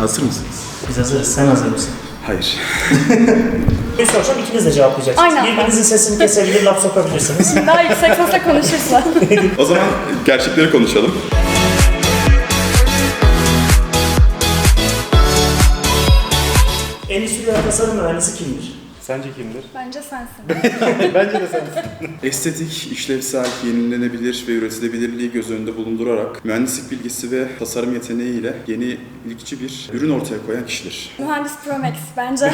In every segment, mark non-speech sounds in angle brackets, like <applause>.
Hazır mısınız? Biz hazırız. Sen hazır mısın? Hayır. <laughs> Bir soracağım ikiniz de cevaplayacaksınız. Aynen. Birbirinizin sesini kesebilir, laf sokabilirsiniz. <laughs> Daha yüksek sesle konuşursa. <laughs> O zaman gerçekleri konuşalım. Endüstriyel tasarım mühendisi kimdir? Sence kimdir? Bence sensin. <laughs> Bence de sensin. Estetik, işlevsel, yenilenebilir ve üretilebilirliği göz önünde bulundurarak mühendislik bilgisi ve tasarım yeteneğiyle yenilikçi bir ürün ortaya koyan kişidir. Mühendis Promex bence. <laughs>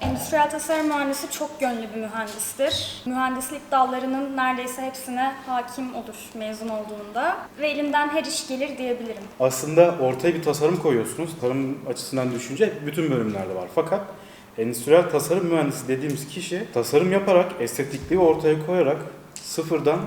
Endüstriyel tasarım mühendisi çok yönlü bir mühendistir. Mühendislik dallarının neredeyse hepsine hakim olur mezun olduğunda. Ve elinden her iş gelir diyebilirim. Aslında ortaya bir tasarım koyuyorsunuz. Tarım açısından düşünce bütün bölümlerde var. Fakat endüstriyel tasarım mühendisi dediğimiz kişi tasarım yaparak, estetikliği ortaya koyarak sıfırdan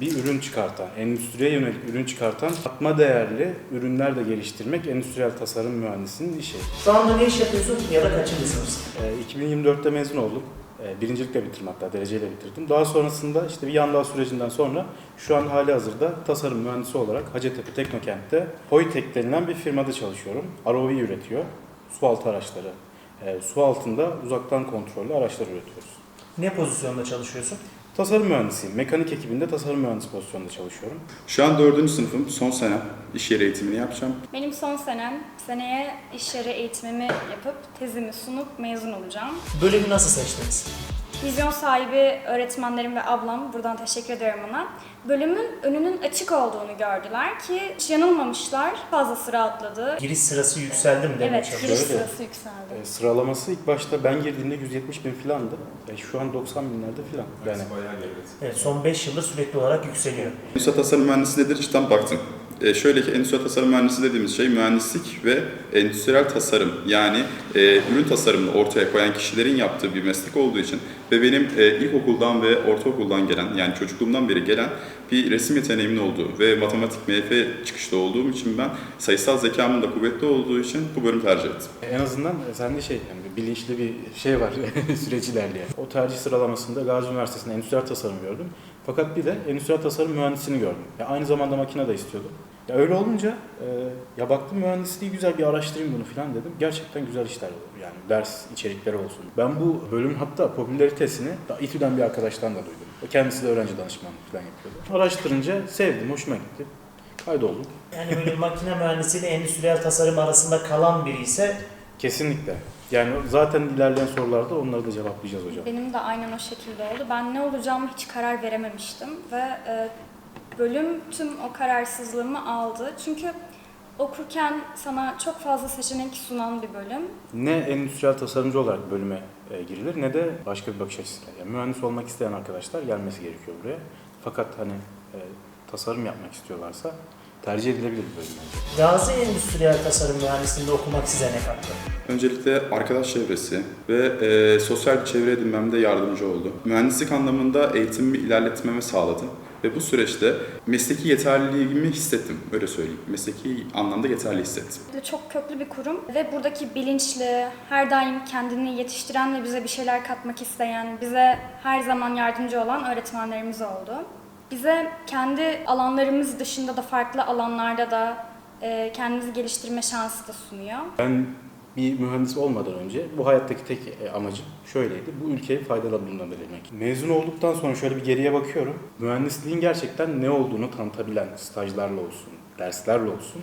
bir ürün çıkartan, endüstriye yönelik ürün çıkartan, katma değerli ürünler de geliştirmek endüstriyel tasarım mühendisinin işi. Şu anda ne iş yapıyorsun ya da kaçıncı sınıfsın? Ee, 2024'te mezun oldum. Ee, Birincilikle bitirdim hatta dereceyle bitirdim. Daha sonrasında işte bir yan dal sürecinden sonra şu an hali hazırda tasarım mühendisi olarak Hacettepe Teknokent'te Hoytek denilen bir firmada çalışıyorum. ROV üretiyor. Su altı araçları. Ee, su altında uzaktan kontrollü araçlar üretiyoruz. Ne pozisyonda çalışıyorsun? Tasarım mühendisiyim. Mekanik ekibinde tasarım mühendisi pozisyonunda çalışıyorum. Şu an dördüncü sınıfım, son senem. İş yeri eğitimini yapacağım. Benim son senem, seneye iş yeri eğitimimi yapıp tezimi sunup mezun olacağım. Bölümü nasıl seçtiniz? Vizyon sahibi öğretmenlerim ve ablam, buradan teşekkür ediyorum ona. Bölümün önünün açık olduğunu gördüler ki hiç yanılmamışlar. Fazla sıra atladı. Giriş sırası yükseldi mi demeye Evet, giriş Öyle. sırası yükseldi. Ee, sıralaması ilk başta ben girdiğimde 170 bin filandı. E, şu an 90 binlerde filan. Yani Evet, son 5 yıldır sürekli olarak yükseliyor. Endüstri tasarım mühendisi nedir? Cidden baktım. E, şöyle ki endüstri tasarım mühendisi dediğimiz şey mühendislik ve endüstriyel tasarım yani e, ürün tasarımını ortaya koyan kişilerin yaptığı bir meslek olduğu için ve benim e, ilkokuldan ve ortaokuldan gelen yani çocukluğumdan beri gelen bir resim yeteneğimin olduğu ve matematik MF çıkışlı olduğum için ben sayısal zekamın da kuvvetli olduğu için bu bölümü tercih ettim. En azından sende şey yani bilinçli bir şey var <laughs> süreç ilerleyen. O tercih sıralamasında Gazi Üniversitesi'nde endüstriyel tasarım gördüm. Fakat bir de endüstriyel tasarım mühendisini gördüm. Ya aynı zamanda makine de istiyordum. Ya öyle olunca e, ya baktım mühendisliği güzel bir araştırayım bunu falan dedim. Gerçekten güzel işler olur yani ders içerikleri olsun. Ben bu bölüm hatta popülaritesini İTÜ'den bir arkadaştan da duydum. O kendisi de öğrenci danışmanlığı falan yapıyordu. Araştırınca sevdim, hoşuma gitti. Kaydoldum. Yani böyle makine mühendisiyle endüstriyel tasarım arasında kalan biri ise Kesinlikle. Yani zaten ilerleyen sorularda onları da cevaplayacağız hocam. Benim de aynen o şekilde oldu. Ben ne olacağımı hiç karar verememiştim ve e, bölüm tüm o kararsızlığımı aldı. Çünkü okurken sana çok fazla seçenek sunan bir bölüm. Ne endüstriyel tasarımcı olarak bölüme e, girilir ne de başka bir bakış açısıyla. Yani mühendis olmak isteyen arkadaşlar gelmesi gerekiyor buraya. Fakat hani e, tasarım yapmak istiyorlarsa tercih edilebilir bir bölüm. Gazi Endüstriyel Tasarım Mühendisliğinde okumak size ne kattı? Öncelikle arkadaş çevresi ve e, sosyal bir çevre edinmemde yardımcı oldu. Mühendislik anlamında eğitimimi ilerletmeme sağladı. Ve bu süreçte mesleki yeterliliğimi hissettim, öyle söyleyeyim. Mesleki anlamda yeterli hissettim. Çok köklü bir kurum ve buradaki bilinçli, her daim kendini yetiştiren ve bize bir şeyler katmak isteyen, bize her zaman yardımcı olan öğretmenlerimiz oldu. Bize kendi alanlarımız dışında da farklı alanlarda da kendimizi geliştirme şansı da sunuyor. Ben bir mühendis olmadan önce bu hayattaki tek e, amacım şöyleydi. Bu ülkeye faydalı bulunabilmek. Mezun olduktan sonra şöyle bir geriye bakıyorum. Mühendisliğin gerçekten ne olduğunu tanıtabilen stajlarla olsun, derslerle olsun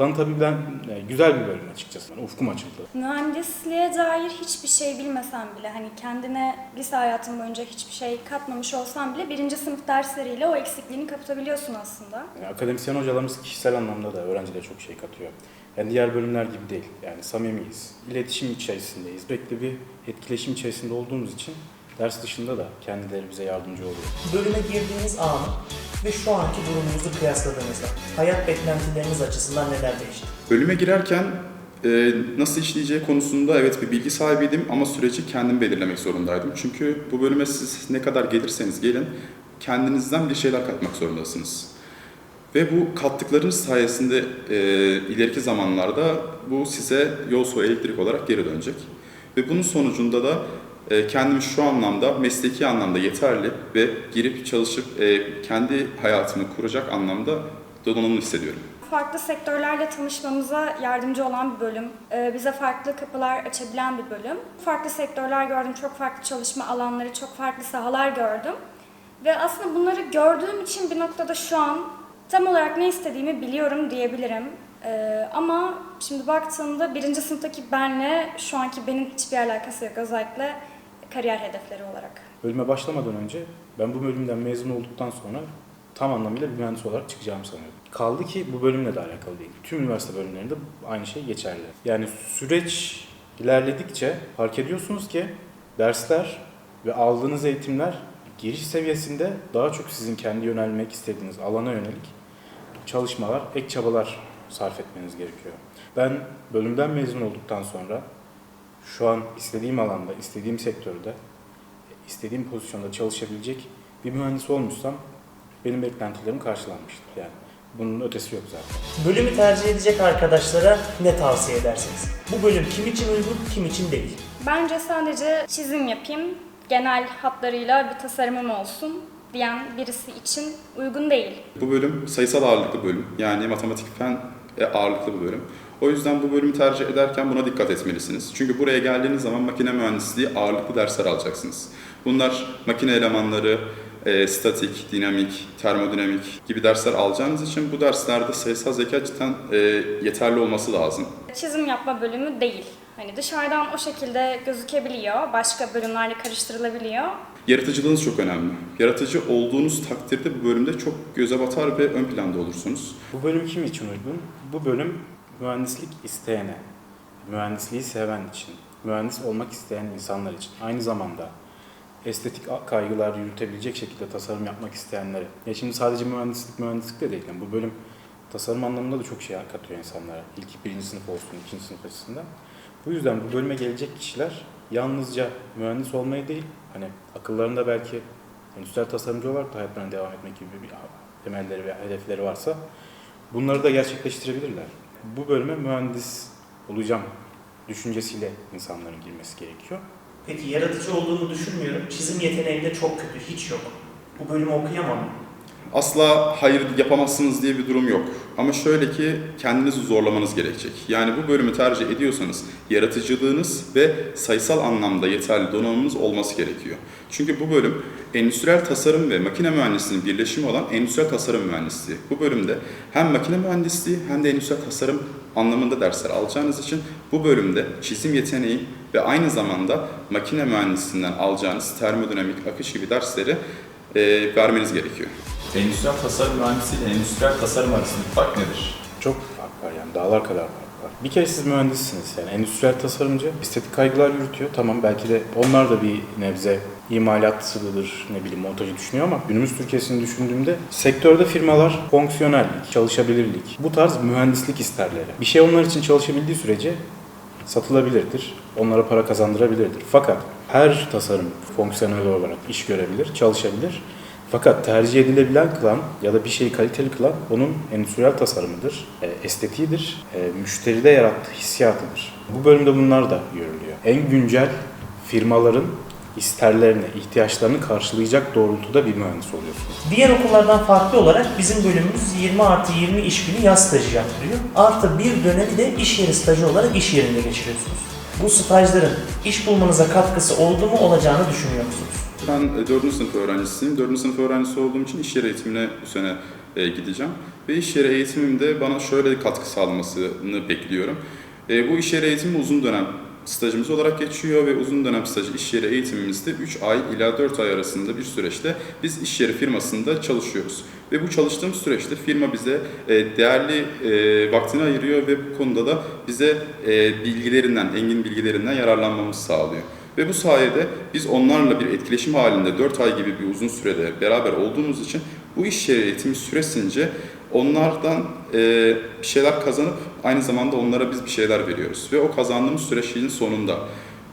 tanıtabilen e, güzel bir bölüm açıkçası. Yani ufkum açıldı. Mühendisliğe dair hiçbir şey bilmesen bile hani kendine lise hayatın boyunca hiçbir şey katmamış olsan bile birinci sınıf dersleriyle o eksikliğini kapatabiliyorsun aslında. Yani akademisyen hocalarımız kişisel anlamda da öğrencilere çok şey katıyor. Yani diğer bölümler gibi değil. Yani samimiyiz. İletişim içerisindeyiz. Sürekli bir etkileşim içerisinde olduğumuz için ders dışında da kendileri bize yardımcı oluyor. Bölüme girdiğiniz anı ve şu anki durumunuzu kıyasladığınızda hayat beklentileriniz açısından neler değişti? Bölüme girerken e, nasıl işleyeceği konusunda evet bir bilgi sahibiydim ama süreci kendim belirlemek zorundaydım. Çünkü bu bölüme siz ne kadar gelirseniz gelin kendinizden bir şeyler katmak zorundasınız. Ve bu kattıklarınız sayesinde e, ileriki zamanlarda bu size yol su elektrik olarak geri dönecek. Ve bunun sonucunda da e, kendimi şu anlamda, mesleki anlamda yeterli ve girip çalışıp e, kendi hayatımı kuracak anlamda donanımlı hissediyorum. farklı sektörlerle tanışmamıza yardımcı olan bir bölüm. Ee, bize farklı kapılar açabilen bir bölüm. Farklı sektörler gördüm, çok farklı çalışma alanları, çok farklı sahalar gördüm. Ve aslında bunları gördüğüm için bir noktada şu an tam olarak ne istediğimi biliyorum diyebilirim. Ee, ama şimdi baktığımda birinci sınıftaki benle şu anki benim hiçbir alakası yok özellikle kariyer hedefleri olarak. Bölüme başlamadan önce ben bu bölümden mezun olduktan sonra tam anlamıyla bir mühendis olarak çıkacağımı sanıyordum. Kaldı ki bu bölümle de alakalı değil. Tüm üniversite bölümlerinde aynı şey geçerli. Yani süreç ilerledikçe fark ediyorsunuz ki dersler ve aldığınız eğitimler giriş seviyesinde daha çok sizin kendi yönelmek istediğiniz alana yönelik çalışmalar, ek çabalar sarf etmeniz gerekiyor. Ben bölümden mezun olduktan sonra şu an istediğim alanda, istediğim sektörde, istediğim pozisyonda çalışabilecek bir mühendis olmuşsam benim beklentilerim karşılanmıştır. Yani bunun ötesi yok zaten. Bölümü tercih edecek arkadaşlara ne tavsiye edersiniz? Bu bölüm kim için uygun, kim için değil? Bence sadece çizim yapayım, genel hatlarıyla bir tasarımım olsun diyen birisi için uygun değil. Bu bölüm sayısal ağırlıklı bölüm. Yani matematik fen e, ağırlıklı bir bölüm. O yüzden bu bölümü tercih ederken buna dikkat etmelisiniz. Çünkü buraya geldiğiniz zaman makine mühendisliği ağırlıklı dersler alacaksınız. Bunlar makine elemanları, e, statik, dinamik, termodinamik gibi dersler alacağınız için bu derslerde sayısal zeka cidden e, yeterli olması lazım. Çizim yapma bölümü değil. Hani dışarıdan o şekilde gözükebiliyor, başka bölümlerle karıştırılabiliyor. Yaratıcılığınız çok önemli. Yaratıcı olduğunuz takdirde bu bölümde çok göze batar ve ön planda olursunuz. Bu bölüm kim için uygun? Bu bölüm mühendislik isteyene, mühendisliği seven için, mühendis olmak isteyen insanlar için. Aynı zamanda estetik kaygılar yürütebilecek şekilde tasarım yapmak isteyenlere. Ya şimdi sadece mühendislik mühendislik de değil. Yani bu bölüm tasarım anlamında da çok şey katıyor insanlara. İlk birinci sınıf olsun, ikinci sınıf açısından. Bu yüzden bu bölüme gelecek kişiler yalnızca mühendis olmayı değil, hani akıllarında belki endüstriyel tasarımcı olarak da hayatlarına devam etmek gibi bir temelleri ve hedefleri varsa bunları da gerçekleştirebilirler. Bu bölüme mühendis olacağım düşüncesiyle insanların girmesi gerekiyor. Peki yaratıcı olduğunu düşünmüyorum. Çizim yeteneğim de çok kötü, hiç yok. Bu bölümü okuyamam. Asla hayır yapamazsınız diye bir durum yok. Ama şöyle ki kendinizi zorlamanız gerekecek. Yani bu bölümü tercih ediyorsanız yaratıcılığınız ve sayısal anlamda yeterli donanımınız olması gerekiyor. Çünkü bu bölüm endüstriyel tasarım ve makine mühendisliğinin birleşimi olan endüstriyel tasarım mühendisliği. Bu bölümde hem makine mühendisliği hem de endüstriyel tasarım anlamında dersler alacağınız için bu bölümde çizim yeteneği ve aynı zamanda makine mühendisliğinden alacağınız termodinamik, akış gibi dersleri e, vermeniz gerekiyor. Endüstriyel tasarım mühendisiyle endüstriyel tasarım arasındaki fark nedir? Çok fark var yani dağlar kadar fark var. Bir kere siz mühendissiniz yani endüstriyel tasarımcı estetik kaygılar yürütüyor. Tamam belki de onlar da bir nebze imalatçılıdır ne bileyim montajı düşünüyor ama günümüz Türkiye'sini düşündüğümde sektörde firmalar fonksiyonellik, çalışabilirlik, bu tarz mühendislik isterleri. Bir şey onlar için çalışabildiği sürece satılabilirdir. Onlara para kazandırabilirdir. Fakat her tasarım fonksiyonel olarak iş görebilir, çalışabilir. Fakat tercih edilebilen kılan ya da bir şeyi kaliteli kılan onun endüstriyel tasarımıdır, e, estetiğidir, e, müşteride yarattığı hissiyatıdır. Bu bölümde bunlar da görülüyor. En güncel firmaların isterlerini, ihtiyaçlarını karşılayacak doğrultuda bir mühendis oluyorsunuz. Diğer okullardan farklı olarak bizim bölümümüz 20 artı 20 iş günü yaz stajı yaptırıyor. Artı bir dönemi de iş yeri stajı olarak iş yerinde geçiriyorsunuz. Bu stajların iş bulmanıza katkısı oldu mu olacağını düşünüyor musunuz? Ben 4. sınıf öğrencisiyim. 4. sınıf öğrencisi olduğum için iş yeri eğitimine bu sene e, gideceğim. Ve iş yeri eğitimimde bana şöyle katkı sağlamasını bekliyorum. E, bu iş yeri eğitimi uzun dönem stajımız olarak geçiyor ve uzun dönem stajı iş yeri eğitimimizde 3 ay ila 4 ay arasında bir süreçte biz iş yeri firmasında çalışıyoruz. Ve bu çalıştığımız süreçte firma bize e, değerli e, vaktini ayırıyor ve bu konuda da bize e, bilgilerinden, engin bilgilerinden yararlanmamızı sağlıyor. Ve bu sayede biz onlarla bir etkileşim halinde 4 ay gibi bir uzun sürede beraber olduğumuz için bu iş yeri süresince onlardan e, bir şeyler kazanıp aynı zamanda onlara biz bir şeyler veriyoruz. Ve o kazandığımız süreçin sonunda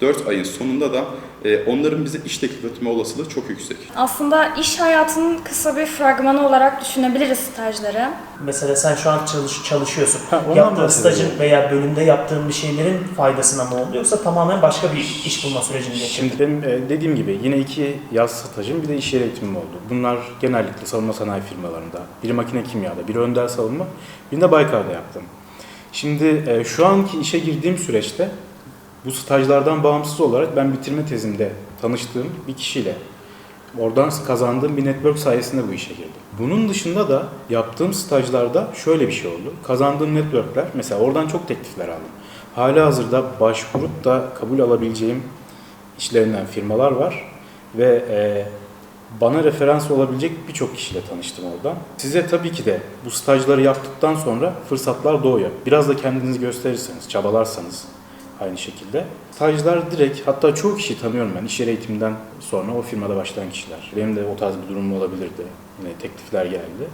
4 ayın sonunda da e, onların bize iş teklif etme olasılığı çok yüksek. Aslında iş hayatının kısa bir fragmanı olarak düşünebiliriz stajları. Mesela sen şu an çalış, çalışıyorsun. Ha, Yaptığın stajın veya bölümde yaptığın bir şeylerin faydasına mı oldu yoksa tamamen başka bir iş bulma sürecini geçirdin? Şimdi benim e, dediğim gibi yine iki yaz stajım bir de iş yeri eğitimim oldu. Bunlar genellikle savunma sanayi firmalarında. Biri makine kimyada, biri önder savunma, biri de Baykar'da yaptım. Şimdi e, şu anki işe girdiğim süreçte bu stajlardan bağımsız olarak ben bitirme tezimde tanıştığım bir kişiyle oradan kazandığım bir network sayesinde bu işe girdim. Bunun dışında da yaptığım stajlarda şöyle bir şey oldu. Kazandığım networkler, mesela oradan çok teklifler aldım. Hala hazırda başvurup da kabul alabileceğim işlerinden firmalar var ve e, bana referans olabilecek birçok kişiyle tanıştım oradan. Size tabii ki de bu stajları yaptıktan sonra fırsatlar doğuyor. Biraz da kendinizi gösterirseniz, çabalarsanız aynı şekilde. Stajlar direkt, hatta çoğu kişiyi tanıyorum ben iş yeri eğitiminden sonra o firmada başlayan kişiler. Benim de o tarz bir durumum olabilirdi. Yine teklifler geldi.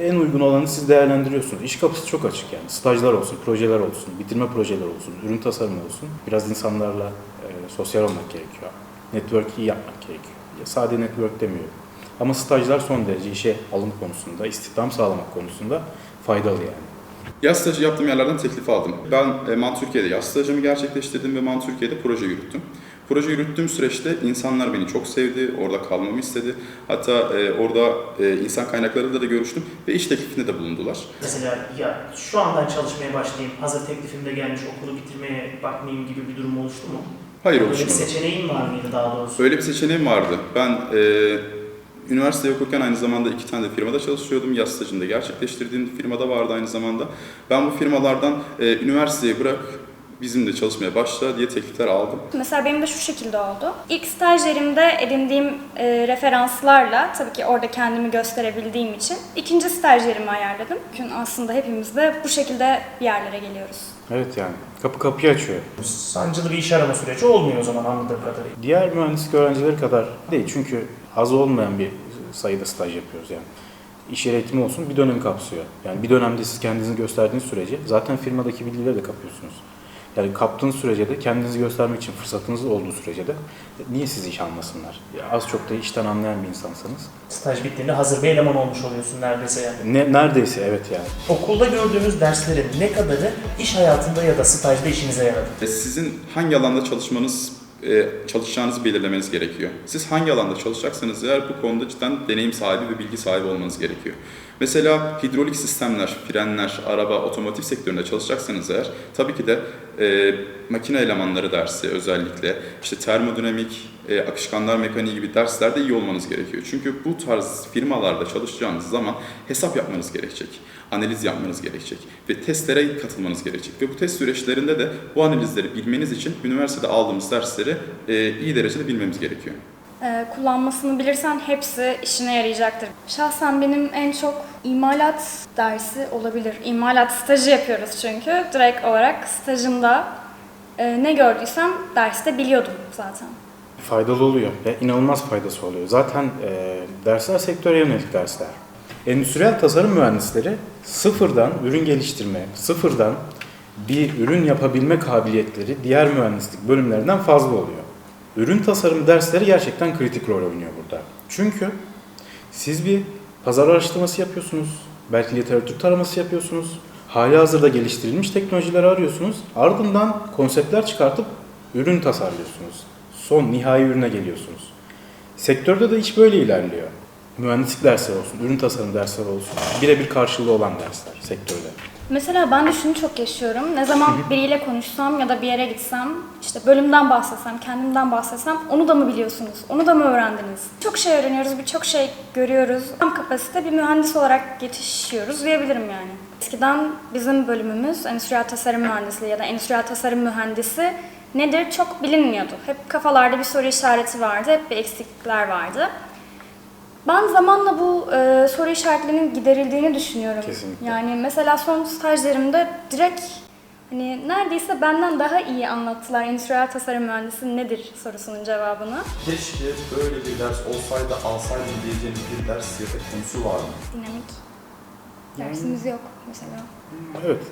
En uygun olanı siz değerlendiriyorsunuz. İş kapısı çok açık yani. Stajlar olsun, projeler olsun, bitirme projeler olsun, ürün tasarımı olsun. Biraz insanlarla e, sosyal olmak gerekiyor. Network iyi yapmak gerekiyor. Ya Sade network demiyorum. Ama stajlar son derece işe alım konusunda, istihdam sağlamak konusunda faydalı yani. Yaz stajı yaptığım yerlerden teklif aldım. Ben e, Man Türkiye'de yaz stajımı gerçekleştirdim ve Man Türkiye'de proje yürüttüm. Proje yürüttüğüm süreçte insanlar beni çok sevdi, orada kalmamı istedi. Hatta e, orada e, insan kaynaklarıyla da görüştüm ve iş teklifinde de bulundular. Mesela ya şu andan çalışmaya başlayayım, hazır teklifim de gelmiş, okulu bitirmeye bakmayayım gibi bir durum oluştu mu? Hayır Öyle bir oluşmadı. seçeneğin var mıydı daha doğrusu? Öyle bir seçeneğim vardı. Ben e, üniversite okurken aynı zamanda iki tane de firmada çalışıyordum. Yaz stajını da gerçekleştirdiğim firmada vardı aynı zamanda. Ben bu firmalardan e, üniversiteyi bırak bizimle çalışmaya başla diye teklifler aldım. Mesela benim de şu şekilde oldu. İlk stajyerimde edindiğim e, referanslarla tabii ki orada kendimi gösterebildiğim için ikinci stajyerimi ayarladım. Bugün aslında hepimiz de bu şekilde bir yerlere geliyoruz. Evet yani kapı kapıyı açıyor. Sancılı bir iş arama süreci olmuyor o zaman anladığım kadarıyla. Diğer mühendislik öğrencileri kadar değil çünkü az olmayan bir sayıda staj yapıyoruz yani. İş yeri eğitimi olsun bir dönemi kapsıyor. Yani bir dönemde siz kendinizi gösterdiğiniz sürece zaten firmadaki bilgileri de kapıyorsunuz. Yani kaptığınız sürece de kendinizi göstermek için fırsatınız olduğu sürece de niye sizi iş almasınlar? Ya az çok da işten anlayan bir insansanız. Staj bittiğinde hazır bir eleman olmuş oluyorsun neredeyse yani. Ne, neredeyse evet yani. Okulda gördüğünüz derslerin ne kadarı iş hayatında ya da stajda işinize yaradı? E, Sizin hangi alanda çalışmanız, e, çalışacağınızı belirlemeniz gerekiyor. Siz hangi alanda çalışacaksanız eğer bu konuda cidden deneyim sahibi ve bilgi sahibi olmanız gerekiyor. Mesela hidrolik sistemler, frenler, araba, otomotiv sektöründe çalışacaksanız eğer tabii ki de e, makine elemanları dersi özellikle işte termodinamik, e, akışkanlar mekaniği gibi derslerde iyi olmanız gerekiyor. Çünkü bu tarz firmalarda çalışacağınız zaman hesap yapmanız gerekecek, analiz yapmanız gerekecek ve testlere katılmanız gerekecek. Ve bu test süreçlerinde de bu analizleri bilmeniz için üniversitede aldığımız dersleri e, iyi derecede bilmemiz gerekiyor. E, kullanmasını bilirsen hepsi işine yarayacaktır. Şahsen benim en çok imalat dersi olabilir. İmalat stajı yapıyoruz çünkü. Direkt olarak stajımda e, ne gördüysem derste biliyordum zaten. faydalı oluyor ve inanılmaz faydası oluyor. Zaten e, dersler sektöre yönelik dersler. Endüstriyel tasarım mühendisleri sıfırdan ürün geliştirme, sıfırdan bir ürün yapabilme kabiliyetleri diğer mühendislik bölümlerinden fazla oluyor. Ürün tasarım dersleri gerçekten kritik rol oynuyor burada. Çünkü siz bir pazar araştırması yapıyorsunuz, belki literatür taraması yapıyorsunuz, hali hazırda geliştirilmiş teknolojileri arıyorsunuz, ardından konseptler çıkartıp ürün tasarlıyorsunuz. Son nihai ürüne geliyorsunuz. Sektörde de iş böyle ilerliyor. Mühendislik dersleri olsun, ürün tasarım dersleri olsun, birebir karşılığı olan dersler sektörde. Mesela ben de şunu çok yaşıyorum. Ne zaman biriyle konuşsam ya da bir yere gitsem, işte bölümden bahsetsem, kendimden bahsetsem, onu da mı biliyorsunuz, onu da mı öğrendiniz? Çok şey öğreniyoruz, birçok şey görüyoruz. Tam kapasite bir mühendis olarak yetişiyoruz diyebilirim yani. Eskiden bizim bölümümüz endüstriyel tasarım mühendisliği ya da endüstriyel tasarım mühendisi nedir çok bilinmiyordu. Hep kafalarda bir soru işareti vardı, hep bir eksiklikler vardı. Ben zamanla bu e, soru işaretlerinin giderildiğini düşünüyorum. Kesinlikle. Yani mesela son stajlarımda direkt hani neredeyse benden daha iyi anlattılar endüstriyel tasarım mühendisi nedir sorusunun cevabını. Keşke böyle bir ders olsaydı alsaydım diyeceğiniz bir ders ya da konusu var mı? Dinamik. Dersimiz yok mesela. Evet,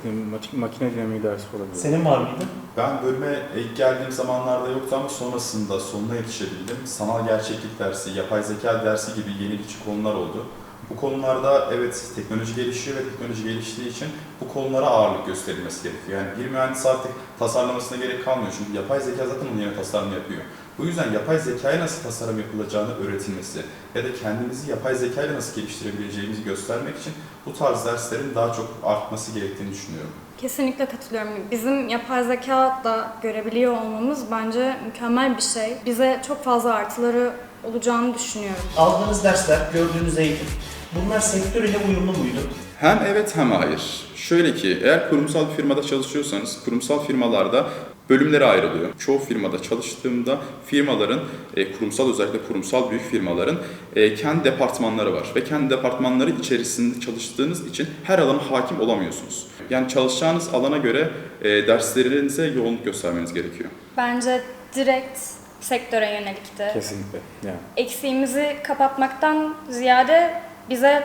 makine, dinamiği dersi olabilir. Senin var mıydı? Ben bölüme ilk geldiğim zamanlarda yoktu ama sonrasında sonuna yetişebildim. Sanal gerçeklik dersi, yapay zeka dersi gibi yenilikçi konular oldu. Bu konularda evet teknoloji gelişiyor ve teknoloji geliştiği için bu konulara ağırlık gösterilmesi gerekiyor. Yani bir mühendis artık tasarlamasına gerek kalmıyor çünkü yapay zeka zaten onun yerine tasarım yapıyor. Bu yüzden yapay zekaya nasıl tasarım yapılacağını öğretilmesi ya da kendimizi yapay zekayla nasıl geliştirebileceğimizi göstermek için bu tarz derslerin daha çok artması gerektiğini düşünüyorum. Kesinlikle katılıyorum. Bizim yapay zeka da görebiliyor olmamız bence mükemmel bir şey. Bize çok fazla artıları olacağını düşünüyorum. Aldığınız dersler, gördüğünüz eğitim, bunlar sektör ile uyumlu muydu? Hem evet hem hayır. Şöyle ki eğer kurumsal bir firmada çalışıyorsanız kurumsal firmalarda bölümlere ayrılıyor. Çoğu firmada çalıştığımda firmaların, e, kurumsal özellikle kurumsal büyük firmaların e, kendi departmanları var. Ve kendi departmanları içerisinde çalıştığınız için her alana hakim olamıyorsunuz. Yani çalışacağınız alana göre e, derslerinize yoğunluk göstermeniz gerekiyor. Bence direkt sektöre yönelikti. Kesinlikle. Yani. Eksiğimizi kapatmaktan ziyade bize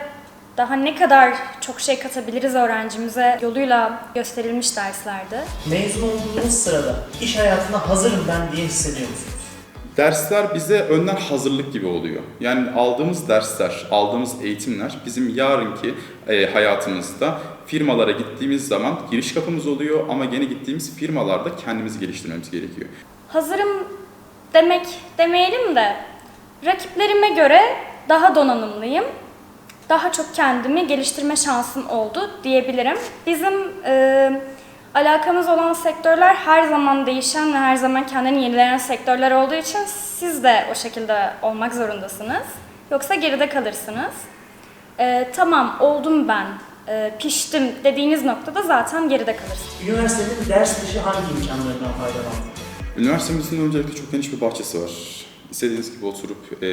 daha ne kadar çok şey katabiliriz öğrencimize yoluyla gösterilmiş derslerdi. Mezun olduğunuz sırada iş hayatına hazırım ben diye hissediyor musunuz? Dersler bize önden hazırlık gibi oluyor. Yani aldığımız dersler, aldığımız eğitimler bizim yarınki e, hayatımızda firmalara gittiğimiz zaman giriş kapımız oluyor ama gene gittiğimiz firmalarda kendimizi geliştirmemiz gerekiyor. Hazırım demek demeyelim de rakiplerime göre daha donanımlıyım. Daha çok kendimi geliştirme şansım oldu diyebilirim. Bizim e, alakamız olan sektörler her zaman değişen ve her zaman kendini yenileyen sektörler olduğu için siz de o şekilde olmak zorundasınız. Yoksa geride kalırsınız. E, tamam oldum ben, e, piştim dediğiniz noktada zaten geride kalırsınız. Üniversitenin ders dışı hangi imkanlarından faydalandınız? Üniversitemizin öncelikle çok geniş bir bahçesi var. İstediğiniz gibi oturup e,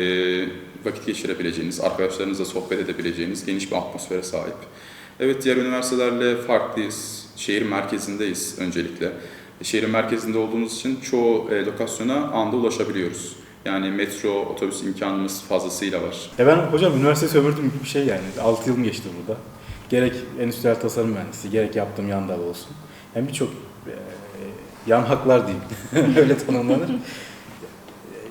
vakit geçirebileceğiniz, arkadaşlarınızla sohbet edebileceğiniz geniş bir atmosfere sahip. Evet diğer üniversitelerle farklıyız. Şehir merkezindeyiz öncelikle. Şehrin merkezinde olduğumuz için çoğu e, lokasyona anda ulaşabiliyoruz. Yani metro, otobüs imkanımız fazlasıyla var. E ben hocam üniversite sömürdüm bir şey yani. 6 yılım geçti burada. Gerek endüstriyel tasarım mühendisi, gerek yaptığım yan dal olsun. Yani birçok e, yan haklar diyeyim. <laughs> Öyle tanımlanır.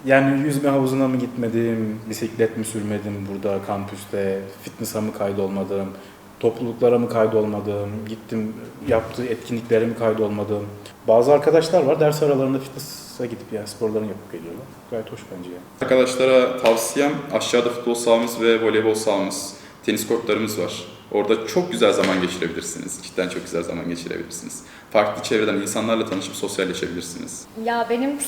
Yani yüzme havuzuna mı gitmedim, bisiklet mi sürmedim burada kampüste, fitness'a mı kaydolmadım, topluluklara mı kaydolmadım, gittim yaptığı etkinliklere mi kaydolmadım. Bazı arkadaşlar var ders aralarında fitness'a gidip yani sporlarını yapıp geliyorlar. Gayet hoş bence yani. Arkadaşlara tavsiyem aşağıda futbol sahamız ve voleybol sahamız, tenis kortlarımız var. Orada çok güzel zaman geçirebilirsiniz. Cidden çok güzel zaman geçirebilirsiniz. Farklı çevreden insanlarla tanışıp sosyalleşebilirsiniz. Ya benim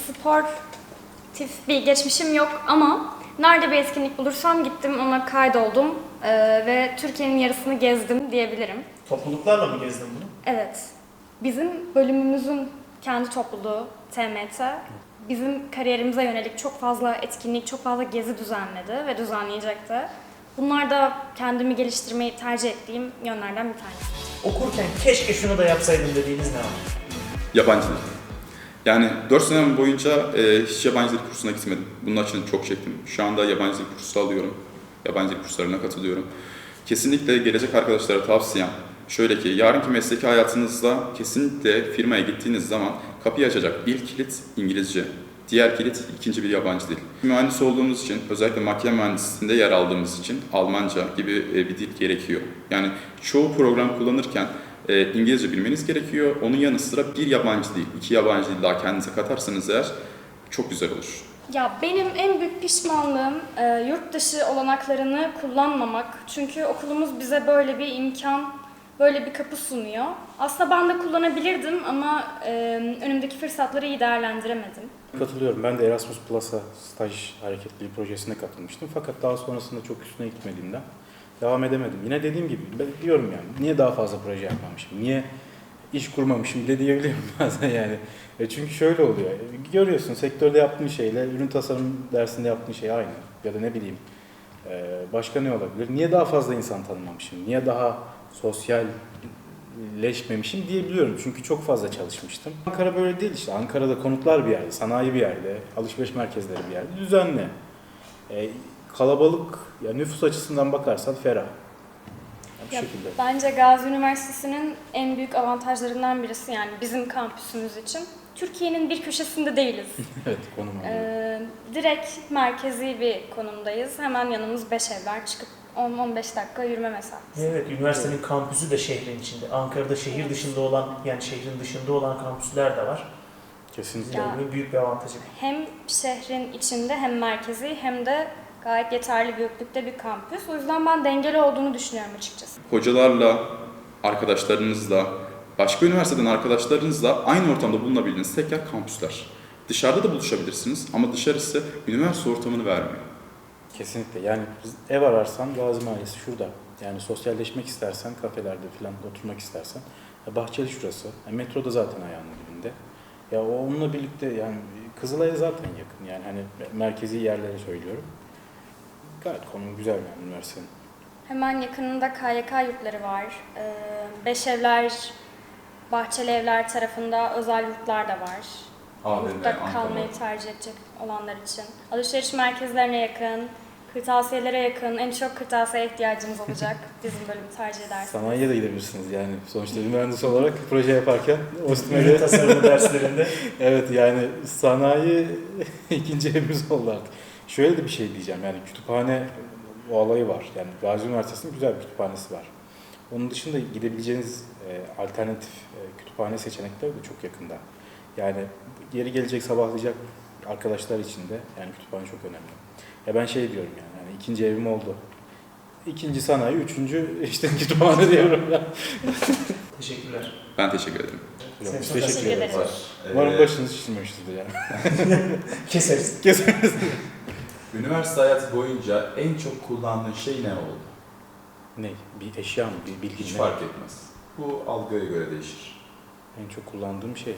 sportif bir geçmişim yok ama nerede bir etkinlik bulursam gittim ona kaydoldum Ee, ve Türkiye'nin yarısını gezdim diyebilirim. Topluluklarla mı gezdin bunu? Evet, bizim bölümümüzün kendi topluluğu TMT bizim kariyerimize yönelik çok fazla etkinlik, çok fazla gezi düzenledi ve düzenleyecekti. Bunlar da kendimi geliştirmeyi tercih ettiğim yönlerden bir tanesi. Okurken keşke şunu da yapsaydım dediğiniz ne var? Yabancı dil. Yani 4 senem boyunca e, hiç yabancı dil kursuna gitmedim. Bunun için çok çektim. Şu anda yabancı dil kursu alıyorum. Yabancı dil kurslarına katılıyorum. Kesinlikle gelecek arkadaşlara tavsiyem şöyle ki yarınki mesleki hayatınızda kesinlikle firmaya gittiğiniz zaman kapıyı açacak ilk kilit İngilizce. Diğer kilit ikinci bir yabancı dil. Mühendis olduğumuz için özellikle makine mühendisliğinde yer aldığımız için Almanca gibi e, bir dil gerekiyor. Yani çoğu program kullanırken e, İngilizce bilmeniz gerekiyor. Onun yanı sıra bir yabancı dil, iki yabancı dil daha kendinize katarsanız eğer çok güzel olur. Ya benim en büyük pişmanlığım e, yurt dışı olanaklarını kullanmamak. Çünkü okulumuz bize böyle bir imkan, böyle bir kapı sunuyor. Aslında ben de kullanabilirdim ama e, önümdeki fırsatları iyi değerlendiremedim. Katılıyorum. Ben de Erasmus Plus'a staj hareketliliği projesine katılmıştım. Fakat daha sonrasında çok üstüne gitmediğimden devam edemedim. Yine dediğim gibi ben diyorum yani niye daha fazla proje yapmamışım? Niye iş kurmamışım bile diyebiliyorum <laughs> bazen yani. E çünkü şöyle oluyor. Görüyorsun sektörde yaptığın şeyle ürün tasarım dersinde yaptığın şey aynı. Ya da ne bileyim e, başka ne olabilir? Niye daha fazla insan tanımamışım? Niye daha sosyalleşmemişim diyebiliyorum. Çünkü çok fazla çalışmıştım. Ankara böyle değil işte. Ankara'da konutlar bir yerde, sanayi bir yerde, alışveriş merkezleri bir yerde. Düzenli. E, kalabalık, ya nüfus açısından bakarsan ferah. bu Ya, şekilde. Bence Gazi Üniversitesi'nin en büyük avantajlarından birisi yani bizim kampüsümüz için. Türkiye'nin bir köşesinde değiliz. <laughs> Evet konum. Ee, direkt merkezi bir konumdayız. Hemen yanımız Beşevler çıkıp 10-15 dakika yürüme mesafesi. Evet, üniversitenin kampüsü de şehrin içinde. Ankara'da şehir dışında olan, yani şehrin dışında olan kampüsler de var. Kesinlikle. Ya. Yani büyük bir avantajı. Hem şehrin içinde hem merkezi hem de gayet yeterli büyüklükte bir kampüs. O yüzden ben dengeli olduğunu düşünüyorum açıkçası. Hocalarla, arkadaşlarınızla, başka üniversiteden arkadaşlarınızla aynı ortamda bulunabildiğiniz tek yer kampüsler. Dışarıda da buluşabilirsiniz ama dışarısı üniversite ortamını vermiyor. Kesinlikle. Yani ev ararsan Gazi Mahallesi şurada. Yani sosyalleşmek istersen kafelerde falan oturmak istersen ya Bahçeli şurası. Ya metro da zaten ayağının dibinde. Ya o onunla birlikte yani Kızılay'a zaten yakın. Yani hani merkezi yerlere söylüyorum. Gayet konum güzel yani üniversitenin. Hemen yakınında KYK yurtları var. Ee, Beşevler, Bahçeli Evler tarafında özel yurtlar da var. AVM, Yurtta Ankara. kalmayı tercih edecek olanlar için. Alışveriş merkezlerine yakın, kırtasiyelere yakın, en çok kırtasiye ihtiyacımız olacak <laughs> bizim bölümü tercih ederseniz. Sanayiye de gidebilirsiniz yani. Sonuçta bir mühendis olarak proje yaparken Ürün OSTİM'e tasarımı derslerinde <laughs> Evet yani sanayi <laughs> ikinci evimiz oldu artık. Şöyle de bir şey diyeceğim yani kütüphane o alayı var. Yani Gazi Üniversitesi'nin güzel bir kütüphanesi var. Onun dışında gidebileceğiniz e, alternatif e, kütüphane seçenekleri de çok yakında. Yani yeri gelecek sabahlayacak arkadaşlar için de yani kütüphane çok önemli. Ya ben şey diyorum yani, yani ikinci evim oldu. İkinci sanayi, üçüncü <laughs> işte kütüphane diyorum ya. <laughs> teşekkürler. Ben teşekkür ederim. Sen- Biz sen- teşekkür ederiz. Umarım Ee, başınız şişmemiştir yani. <laughs> Keseriz. Üniversite hayatı boyunca en çok kullandığın şey ne oldu? Ne? Bir eşya mı? Bir bilgi Hiç mi? fark etmez. Bu algıya göre değişir. En çok kullandığım şey.